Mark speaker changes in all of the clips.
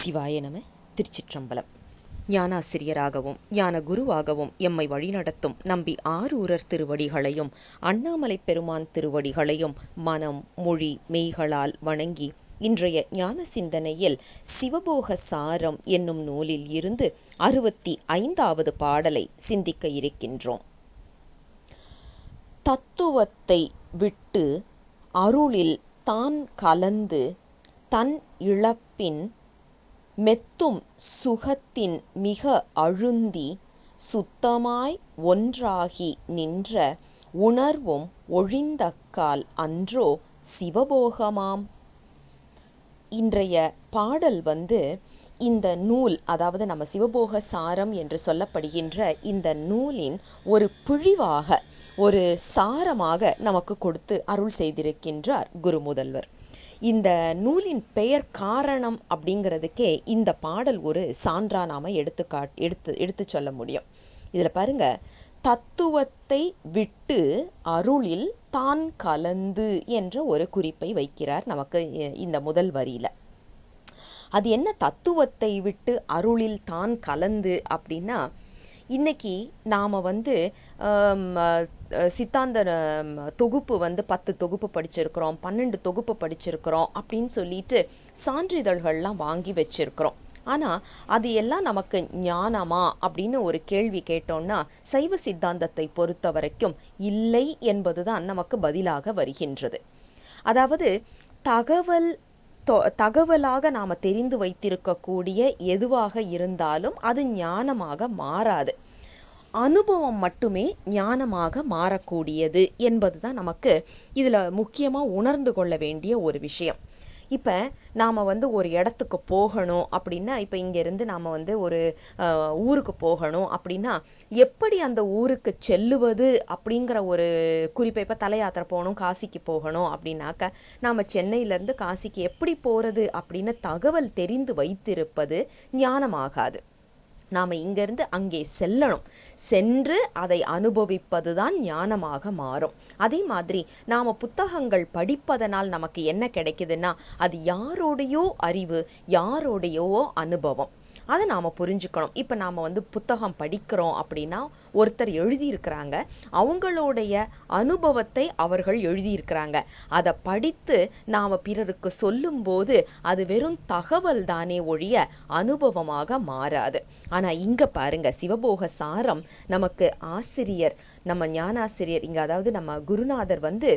Speaker 1: சிவாய நம திருச்சிற்றம்பலம். ஞானாசிரியராகவும் ஞான குருவாகவும் எம்மை வழிநடத்தும் நம்பி ஆரூரர் திருவடிகளையும் அண்ணாமலை பெருமான் திருவடிகளையும் மனம் மொழி மெய்களால் வணங்கி இன்றைய ஞான சிந்தனையில் சிவபோக சாரம் என்னும் நூலில் இருந்து அறுபத்தி ஐந்தாவது பாடலை சிந்திக்க இருக்கின்றோம். தத்துவத்தை விட்டு அருளில் தான் கலந்து தன் இழப்பின் மெத்தும் சுகத்தின் மிக அழுந்தி சுத்தமாய் ஒன்றாகி நின்ற உணர்வும் ஒழிந்தக்கால் அன்றோ சிவபோகமாம். இன்றைய பாடல் வந்து இந்த நூல் அதாவது நம்ம சிவபோக சாரம் என்று சொல்லப்படுகின்ற இந்த நூலின் ஒரு பிழிவாக ஒரு சாரமாக நமக்கு கொடுத்து அருள் செய்திருக்கின்றார் குரு முதல்வர் இந்த நூலின் பெயர் காரணம் அப்படிங்கிறதுக்கே இந்த பாடல் ஒரு சான்றா நாம எடுத்து எடுத்து எடுத்து சொல்ல முடியும். இதுல பாருங்க தத்துவத்தை விட்டு அருளில் தான் கலந்து என்ற ஒரு குறிப்பை வைக்கிறார் நமக்கு இந்த முதல் வரியில. அது என்ன தத்துவத்தை விட்டு அருளில் தான் கலந்து அப்படின்னா இன்னைக்கு நாம் வந்து சித்தாந்த தொகுப்பு வந்து பத்து தொகுப்பு படிச்சிருக்கிறோம் பன்னெண்டு தொகுப்பு படிச்சிருக்கிறோம் அப்படின்னு சொல்லிட்டு சான்றிதழ்கள்லாம் வாங்கி வச்சிருக்கிறோம். ஆனால் அது எல்லாம் நமக்கு ஞானமா அப்படின்னு ஒரு கேள்வி கேட்டோம்னா சைவ சித்தாந்தத்தை பொறுத்த வரைக்கும் இல்லை என்பதுதான் நமக்கு பதிலாக வருகின்றது. அதாவது தகவல் தகவலாக நாம் தெரிந்து வைத்திருக்கக்கூடிய எதுவாக இருந்தாலும் அது ஞானமாக மாறாது. அனுபவம் மட்டுமே ஞானமாக மாறக்கூடியது என்பதுதான் நமக்கு இதில் முக்கியமாக உணர்ந்து கொள்ள வேண்டிய ஒரு விஷயம். இப்போ நாம வந்து ஒரு இடத்துக்கு போகணும் அப்படின்னா இப்போ இங்கேருந்து இருந்து நாம வந்து ஒரு ஊருக்கு போகணும் அப்படின்னா எப்படி அந்த ஊருக்கு செல்லுவது அப்படிங்கிற ஒரு குறிப்பை இப்போ தலையாத்திர போகணும் காசிக்கு போகணும் அப்படின்னாக்க நாம சென்னையில இருந்து காசிக்கு எப்படி போறது அப்படின்னு தகவல் தெரிந்து வைத்திருப்பது ஞானமாகாது. நாம இங்கேருந்து அங்கே செல்லணும். சென்று அதை அனுபவிப்பதுதான் ஞானமாக மாறும். அதே மாதிரி நாம் புத்தகங்கள் படிப்பதனால் நமக்கு என்ன கிடைக்குதுன்னா அது யாரோடையோ அறிவு யாரோடையோ அனுபவம். அதை நாம் புரிஞ்சுக்கணும். இப்போ நாம் வந்து புத்தகம் படிக்கிறோம் அப்படின்னா ஒருத்தர் எழுதியிருக்கிறாங்க. அவங்களுடைய அனுபவத்தை அவர்கள் எழுதியிருக்கிறாங்க. அதை படித்து நாம் பிறருக்கு சொல்லும்போது அது வெறும் தகவல் தானே ஒழிய அனுபவமாக மாறாது. ஆனால் இங்கே பாருங்க சிவபோக சாரம் நமக்கு ஆசிரியர் நம்ம ஞானாசிரியர் இங்க அதாவது நம்ம குருநாதர் வந்து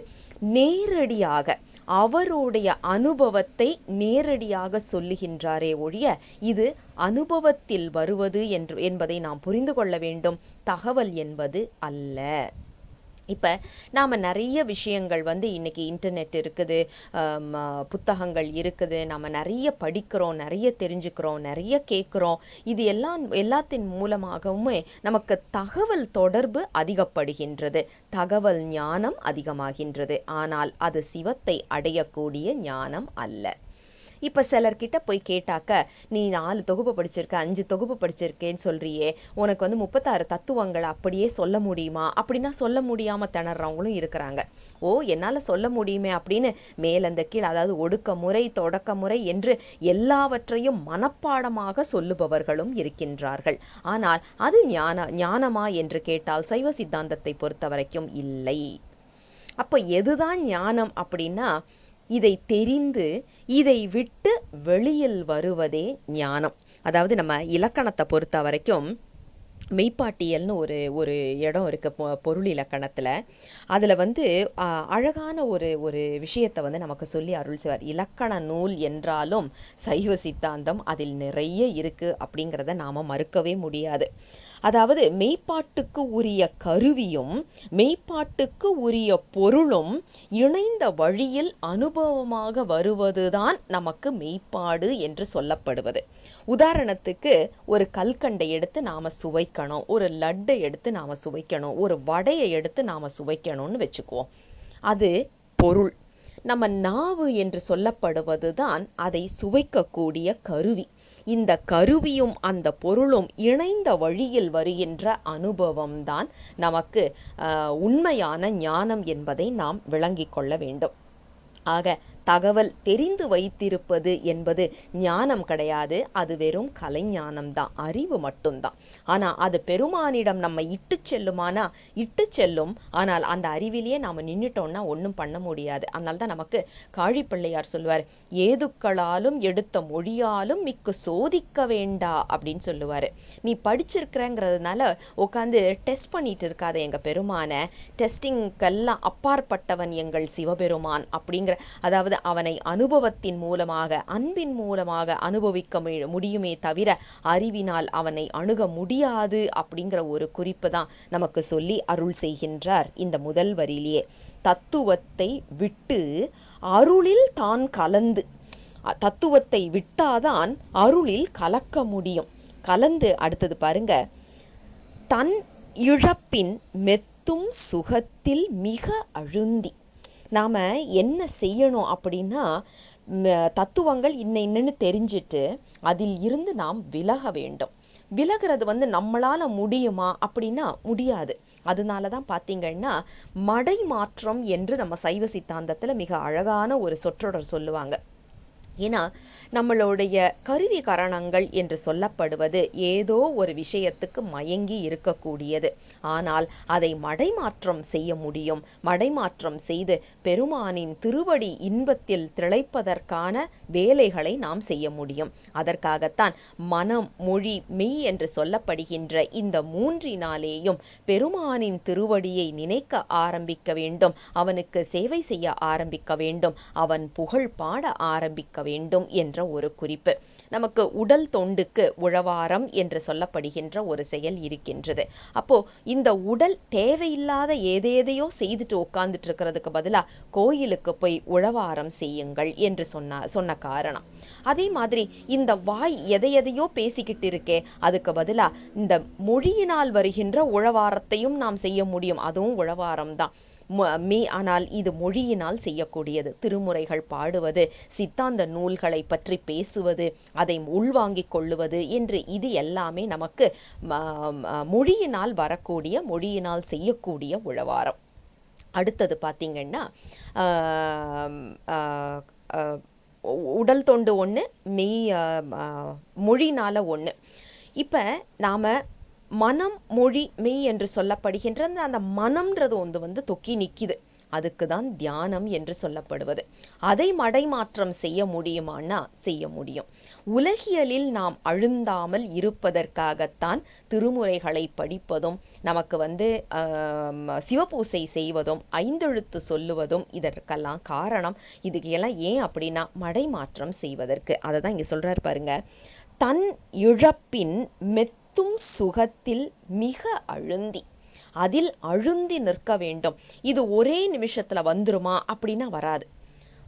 Speaker 1: நேரடியாக அவருடைய அனுபவத்தை நேரடியாக சொல்லுகின்றாரே ஒழிய இது அனுபவத்தில் வருவது என்று என்பதை நாம் புரிந்து கொள்ள வேண்டும். தகவல் என்பது அல்ல. இப்போ நாம் நிறைய விஷயங்கள் வந்து இன்னைக்கு இன்டர்நெட் இருக்குது புத்தகங்கள் இருக்குது நம்ம நிறைய படிக்கிறோம் நிறைய தெரிஞ்சுக்கிறோம் நிறைய கேட்குறோம். இது எல்லாம் எல்லாத்தின் மூலமாகவுமே நமக்கு தகவல் தொடர்பு அதிகப்படுகின்றது. தகவல் ஞானம் அதிகமாகின்றது. ஆனால் அது சிவத்தை அடையக்கூடிய ஞானம் அல்ல. இப்போ சிலர்கிட்ட போய் கேட்டாக்க நீ நாலு தொகுப்பு படிச்சிருக்க அஞ்சு தொகுப்பு படிச்சிருக்கேன்னு சொல்றியே உனக்கு வந்து முப்பத்தாறு தத்துவங்கள் அப்படியே சொல்ல முடியுமா? அப்படின்னா சொல்ல முடியாம திணறவங்களும் இருக்கிறாங்க. ஓ என்னால சொல்ல முடியுமே? அப்படின்னு மேலந்த கீழ் அதாவது ஒடுக்க முறை தொடக்க முறை என்று எல்லாவற்றையும் மனப்பாடமாக சொல்லுபவர்களும் இருக்கின்றார்கள். ஆனால் அது ஞான ஞானமா என்று கேட்டால் சைவ சித்தாந்தத்தை பொறுத்த வரைக்கும் இல்லை. அப்ப எதுதான் ஞானம் அப்படின்னா இதை தெரிந்து இதை விட்டு வெளியில் வருவதே ஞானம். அதாவது நம்ம இலக்கணத்தை பொறுத்த வரைக்கும் மெய்ப்பாட்டியல்னு ஒரு ஒரு இடம் இருக்கு பொருள் இலக்கணத்தில். அதில் வந்து அழகான ஒரு ஒரு விஷயத்தை வந்து நமக்கு சொல்லி அருள் செய்வார். இலக்கண நூல் என்றாலும் சைவ சித்தாந்தம் அதில் நிறைய இருக்குது அப்படிங்கிறத நாம் மறுக்கவே முடியாது. அதாவது மெய்ப்பாட்டுக்கு உரிய கருவியும் மெய்ப்பாட்டுக்கு உரிய பொருளும் இணைந்த வழியில் அனுபவமாக வருவதுதான் நமக்கு மெய்ப்பாடு என்று சொல்லப்படுவது. உதாரணத்துக்கு ஒரு கல்கண்டை எடுத்து நாம சுவைக்கணும் ஒரு லட்டை எடுத்து நாம சுவைக்கணும் ஒரு வடையை எடுத்து நாம சுவைக்கணும்னு வச்சுக்குவோம். அது பொருள். நம்ம நாவு என்று சொல்லப்படுவதுதான் அதை சுவைக்கக்கூடிய கருவி. இந்த கருவியும் அந்த பொருளும் இணைந்த வழியில் வருகின்ற அனுபவம்தான் நமக்கு உண்மையான ஞானம் என்பதை நாம் விளங்கிக் கொள்ள வேண்டும். ஆக தகவல் தெரிந்து வைத்திருப்பது என்பது ஞானம் கிடையாது. அது வெறும் கலைஞானம் தான் அறிவு மட்டும்தான். ஆனால் அது பெருமானிடம் நம்ம இட்டு செல்லுமானா? இட்டு செல்லும். ஆனால் அந்த அறிவிலேயே நாம் நின்றுட்டோம்னா ஒன்றும் பண்ண முடியாது. அதனால தான் நமக்கு காழிப்பிள்ளையார் சொல்லுவார் ஏதுக்களாலும் எடுத்த மொழியாலும் மிக்கு சோதிக்க வேண்டா அப்படின்னு சொல்லுவாரு. நீ படிச்சிருக்கிறங்கிறதுனால உட்காந்து டெஸ்ட் பண்ணிட்டு இருக்காத எங்கள் பெருமான. டெஸ்டிங்கெல்லாம் அப்பாற்பட்டவன் எங்கள் சிவபெருமான் அப்படிங்கிற அதாவது அவனை அனுபவத்தின் மூலமாக அன்பின் மூலமாக அனுபவிக்க முடியுமே தவிர அறிவினால் அவனை அணுக முடியாது அப்படிங்கிற ஒரு குறிப்பு தான் நமக்கு சொல்லி அருள் செய்கின்றார் இந்த முதல் வரியிலேயே தத்துவத்தை விட்டு அருளில் தான் கலந்து தத்துவத்தை விட்டாதான் அருளில் கலக்க முடியும். கலந்து அடுத்தது பாருங்க. தன் இழப்பின் மெத்தும் சுகத்தில் மிக அழுந்தி. நாம் என்ன செய்யணும் அப்படின்னா தத்துவங்கள் இன்ன இன்னன்னு தெரிஞ்சிட்டு அதில் இருந்து நாம் விலக வேண்டும். விலகிறது வந்து நம்மளால் முடியுமா அப்படின்னா முடியாது. அதனால தான் பார்த்தீங்கன்னா மடை மாற்றம் என்று நம்ம சைவ சித்தாந்தத்தில் மிக அழகான ஒரு சொற்றொடர் சொல்லுவாங்க. ஏன்னா நம்மளுடைய கருவி கரணங்கள் என்று சொல்லப்படுவது ஏதோ ஒரு விஷயத்துக்கு மயங்கி இருக்கக்கூடியது. ஆனால் அதை மடைமாற்றம் செய்ய முடியும். மடைமாற்றம் செய்து பெருமானின் திருவடி இன்பத்தில் திளைப்பதற்கான வேலைகளை நாம் செய்ய முடியும். அதற்காகத்தான் மனம் மொழி மெய் என்று சொல்லப்படுகின்ற இந்த மூன்றினாலேயும் பெருமானின் திருவடியை நினைக்க ஆரம்பிக்க வேண்டும். அவனுக்கு சேவை செய்ய ஆரம்பிக்க வேண்டும். அவன் புகழ் பாட ஆரம்பிக்க வேண்டும் என்ற ஒரு குறிப்பு. நமக்கு உடல் தொண்டுக்கு உழவாரம் என்று சொல்லப்படுகின்ற ஒரு செயல் இருக்கின்றது. அப்போ இந்த உடல் தேவையில்லாத ஏதேதையோ செய்துட்டு உட்கார்ந்துட்டு இருக்கிறதுக்கு பதிலா கோயிலுக்கு போய் உழவாரம் செய்யுங்கள் என்று சொன்ன சொன்ன காரணம். அதே மாதிரி இந்த வாய் எதை எதையோ பேசிக்கிட்டு இருக்கே அதுக்கு பதிலா இந்த மொழியினால் வருகின்ற உழவாரத்தையும் நாம் செய்ய முடியும். அதுவும் உழவாரம் தான் மே ஆனால் இது மொழியினால் செய்யக்கூடியது. திருமுறைகள் பாடுவது சித்தாந்த நூல்களை பற்றி பேசுவது அதை உள்வாங்கிக் கொள்ளுவது என்று இது எல்லாமே நமக்கு ம- மொழியினால் வரக்கூடிய மொழியினால் செய்யக்கூடிய உழவாரம். அடுத்தது பார்த்தீங்கன்னா உடல் தொண்டு ஒன்று மெய் மொழினால் ஒன்று இப்போ நாம் மனம் மொழி மெய் என்று சொல்லப்படுகின்ற அந்த- மனம்ன்றது ஒன்று வந்து தொக்கி நிற்கிது அதுக்கு தான் தியானம் என்று சொல்லப்படுவது. அதை மடைமாற்றம் செய்ய முடியுமான்னா செய்ய முடியும். உலகியலில் நாம் அழுந்தாமல் இருப்பதற்காகத்தான் திருமுறைகளை படிப்பதும் நமக்கு வந்து சிவபூசை செய்வதும் ஐந்தெழுத்து சொல்லுவதும் இதற்கெல்லாம் காரணம். இதுக்கு எல்லாம் ஏன் அப்படின்னா மடைமாற்றம் செய்வதற்கு. அதை தான் இங்கே சொல்கிறார் பாருங்க. தன் இழப்பின் மெத் மெத்தும் சுகத்தில் மிக அழுந்தி. அதில் அழுந்தி நிற்க வேண்டும். இது ஒரே நிமிஷத்துல வந்துருமா? அப்படின்னா வராது.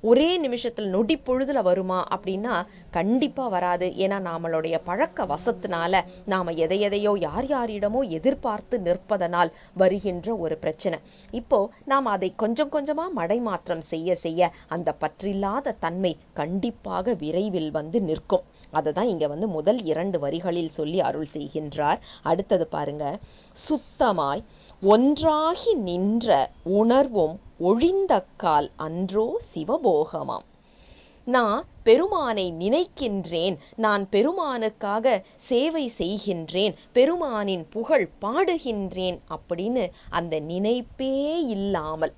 Speaker 1: ஒரே நிமிஷத்தில் நொடி பொழுதுல வருமா அப்படின்னா கண்டிப்பா வராது. ஏன்னா நம்மளுடைய பழக்க வசத்தினால நாம எதை எதையோ யார் யாரிடமோ எதிர்பார்த்து நிற்பதனால் வருகின்ற ஒரு பிரச்சனை. இப்போ நாம் அதை கொஞ்சம் கொஞ்சமா மடைமாற்றம் செய்ய செய்ய அந்த பற்றில்லாத தன்மை கண்டிப்பாக விரைவில் வந்து நிற்கும். அதுதான் இங்க வந்து முதல் இரண்டு வரிகளில் சொல்லி அருள் செய்கின்றார். அடுத்தது பாருங்க. சுத்தமாய் ஒன்றாகி நின்ற உணர்வும் ஒழிந்தக்கால் அன்றோ சிவபோகமாம். நான் பெருமானை நினைக்கின்றேன் நான் பெருமானுக்காக சேவை செய்கின்றேன் பெருமானின் புகழ் பாடுகின்றேன் அப்படின்னு அந்த நினைப்பே இல்லாமல்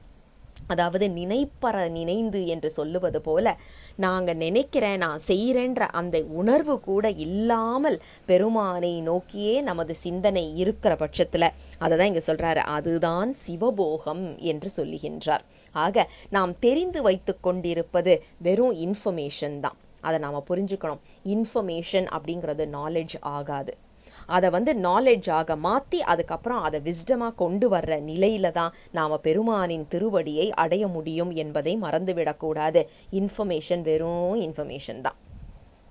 Speaker 1: அதாவது நினைப்பற நினைந்து என்று சொல்லுவது போல நாங்கள் நினைக்கிறேன் நான் செய்கிறேன்ற அந்த உணர்வு கூட இல்லாமல் பெருமானை நோக்கியே நமது சிந்தனை இருக்கிற பட்சத்துல அததான் இங்க சொல்றாரு. அதுதான் சிவபோகம் என்று சொல்லுகின்றார். ஆக நாம் தெரிந்து வைத்து கொண்டிருப்பது வெறும் இன்ஃபர்மேஷன் தான். அதை நாம புரிஞ்சுக்கணும். இன்ஃபர்மேஷன் அப்படிங்கிறது நாலேஜ் ஆகாது. அதை வந்து நாலேஜ் ஆக மாத்தி அதுக்கப்புறம் அதை விஸ்டமாக கொண்டு வர்ற நிலையில தான் நாம பெருமானின் திருவடியை அடைய முடியும் என்பதை மறந்துவிடக்கூடாது. இன்ஃபர்மேஷன் வெறும் இன்ஃபர்மேஷன் தான்.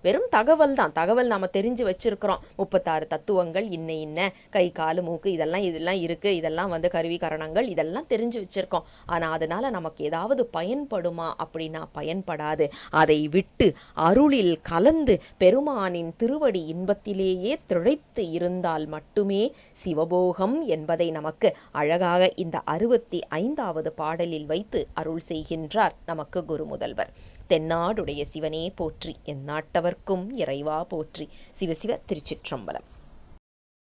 Speaker 1: வெறும் தகவல் தான். தகவல் நாம தெரிஞ்சு வச்சிருக்கிறோம். முப்பத்தாறு தத்துவங்கள் இன்ன இன்ன கை காலு மூக்கு இதெல்லாம் இதெல்லாம் இருக்கு. இதெல்லாம் வந்து கருவி கரணங்கள் இதெல்லாம் தெரிஞ்சு வச்சிருக்கோம். ஆனா அதனால நமக்கு ஏதாவது பயன்படுமா அப்படின்னா பயன்படாது. அதை விட்டு அருளில் கலந்து பெருமானின் திருவடி இன்பத்திலேயே திளைத்து இருந்தால் மட்டுமே சிவபோகம் என்பதை நமக்கு அழகாக இந்த அறுபத்தி ஐந்தாவது பாடலில் வைத்து அருள் செய்கின்றார் நமக்கு குரு முதல்வர். தென்னாடுடைய சிவனே போற்றி என் நாட்டவர்க்கும் இறைவா போற்றி. சிவசிவ திருச்சிற்றம்பலம்.